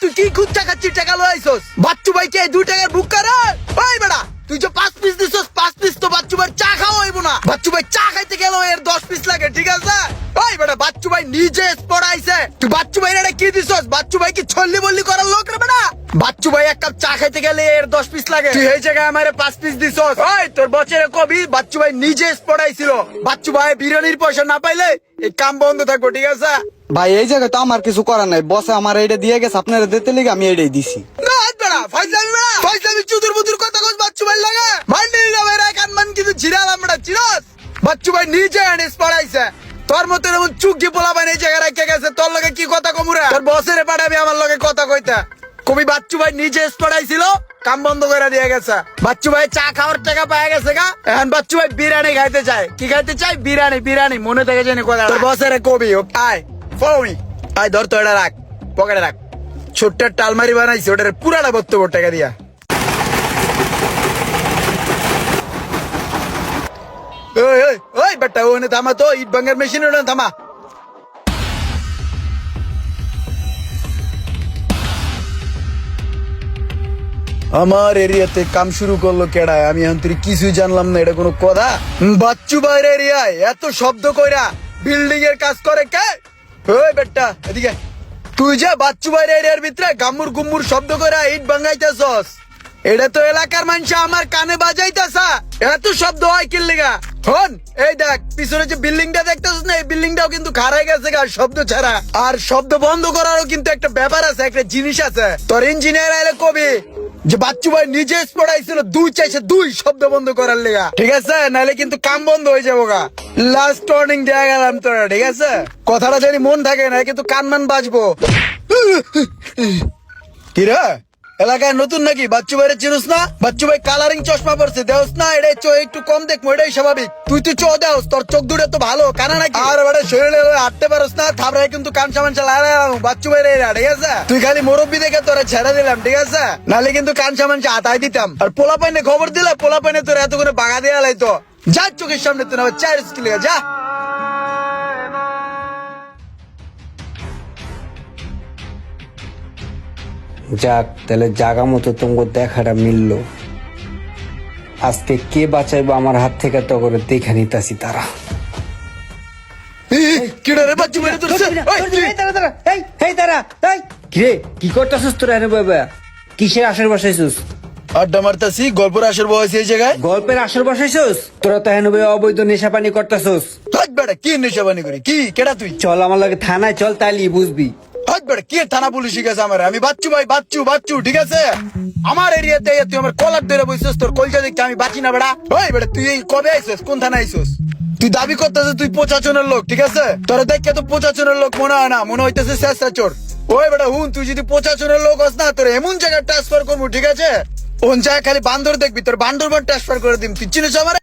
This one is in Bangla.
তুই কি খুদ চাকাচ্ছিস টাকা লইছস বাচ্চু ভাই কে দুই টাকার বুক করে? তুই যে পাঁচ পিস দিছস, পাঁচ পিস তো বাচ্চু ভাই চা খাওয়া হইব না। বাচ্চু ভাই চা খাইতে গেল এর দশ পিস লাগে, ঠিক আছে? বাচ্চু ভাই নিজে পড়াইছে। তুই বাচ্চু ভাই কি দিছস? বাচ্চু ভাই কি ছল্লি করার লোক রে বাচ্চু ভাই এক কাপ চা খাইতে গেলে এর দশ পিস লাগে। তুই এই জায়গায় পাঁচ পিস দিছস। ওই, তোর বছরে কবি বাচ্চু ভাই নিজে পড়াইছিল। বাচ্চু ভাই বিরিয়ানির পয়সা না পাইলে এই কাম বন্ধ থাকব, ঠিক আছে? ভাই, এই জায়গায় তো আমার কিছু করার নাই। বসে আমার এইটা দিয়ে গেছে, আপনারা দিতে লিগে আমি এইটাই দিছি। ভাই তোর লগে কি কথা আমার লগে কথা কইতা। কবি বাচ্চু ভাই কাম বন্ধ করে দিয়ে গেছে। বাচ্চু ভাই চা খাওয়ার টাকা পায় গেছে গা। এখন বাচ্চু ভাই বিরিয়ানি খাইতে চায়। কি খাইতে চাই বিরিয়ানি বিরিয়ানি, মনে থেকে জানি কথা। বসেরে কবি আয়। ফমি আয়, ধর তো এটা রাখ, পকেটে রাখ। ছোট্ট ওটার পুরাটা টাকা দিয়া। ওই ওই ওই বেটা ওনে থামা তো, ইট ভাঙার মেশিন থামা। আমার এরিয়াতে কাম শুরু করল কেডায়? আমি এখন তুই কিছুই জানলাম না, এটা কোনো কথা? বাচ্চু বাইর এরিয়ায়, এত শব্দ কইরা বিল্ডিং এর কাজ করে কে? ওই বেটা, এদিকে। তুই যা, বাচ্চু বাইর এরিয়ার ভিতরে গাম্মুর গুম্মুর শব্দ কইরা ইট ভাঙাইতেছস। এটা তো এলাকার মানুষ, আমার কানে বাজাইতেছা। এত শব্দ হয় কি লেগা? হন, এই দেখ, পিছনে যে বিল্ডিংটা দেখতেছিস না, এই বিল্ডিংটাও কিন্তু খারাই গেছে গা, শব্দ ছাড়া। আর শব্দ বন্ধ করারও কিন্তু একটা ব্যাপার আছে, একটা জিনিস আছে। তোর ইঞ্জিনিয়ার আইলে কবি যে বাচ্চু ভাই নিজে পড়াইছিল দুই চাইছে, দুই শব্দ বন্ধ করার লেগা। ঠিক আছে? নাহলে কিন্তু কাম বন্ধ হয়ে যাব গা। লাস্ট টর্নিং দেয়া গেলাম তোরা, ঠিক আছে? কথাটা জানি মন থাকে না কিন্তু কান মান বাজবো। কিরা এলাকায় নতুন নাকি? বাচ্চু ভাইরে চিনুস না? বাচ্চু ভাই কালারিং চশমা পরছে। দেওস না এটাই চো একটু কম দেখব এটাই স্বাভাবিক। তুই তুই চো দেওস তোর চোখ দুটো তো ভালো কানা নাকি? আর বেটা শরীরে হাঁটতে পারস না থাবড়াই কিন্তু কান সামান চালা বাচ্চু ভাইরে এরা, ঠিক আছে? তুই খালি মুরব্বী দেখে তোরা ছেড়ে দিলাম ঠিক আছে? নালে কিন্তু কান সামান আতাই দিতাম। আর পোলা পাইনে খবর দিলে পোলা পাইনে তোর এত করে বাগা দেওয়া লাইতো যা চোখের সামনে তুই না চার স্কিলে যা। যাক তাহলে জাগা মতো তোমাকে দেখাটা মিলল। আজকে কে বাঁচাইবো আমার হাত থেকে তো করে দেখে নিতাছি তারা। কি? করতেছিস তোরা এনে বাবা কিসের আসর বসাইছিস? আড্ডা মারতাছি গল্পের আসর বয়স এই জায়গায়। গল্পের আসর বসাইছিস? তোরা তো হেনবে অবৈধ নেশা পানি করতেছিস কি নেশাবানি করি? কি? কেডা তুই? চল আমার লাগে থানায় চল তাইলি বুঝবি। কি থানা পুলিশ শিখেছে আমার? আমি বাচ্চু ভাই, বাচ্চু বাচ্চু, ঠিক আছে? আমার এরিয়াতে তুই আমার কলার ধরে তোর কলজা আমি বাঁচি না বেড়া। বেড়া, তুই কবে কোন থানা আইছিস তুই দাবি করতেছিস তুই পচাচনের লোক, ঠিক আছে? তোর দেখে তো পচাচনের লোক মনে হয় না, মনে হইতেছে শেষটা চোর ওই বেটা হুন, তুই যদি পচাচনের লোক হস না, তোর এমন জায়গায় ট্রান্সফার করব, ঠিক আছে? ওন জায়গায় খালি বান্দর দেখবি, তোর বান্দরবান ট্রান্সফার করে দিম। তুই চিনিস আমার?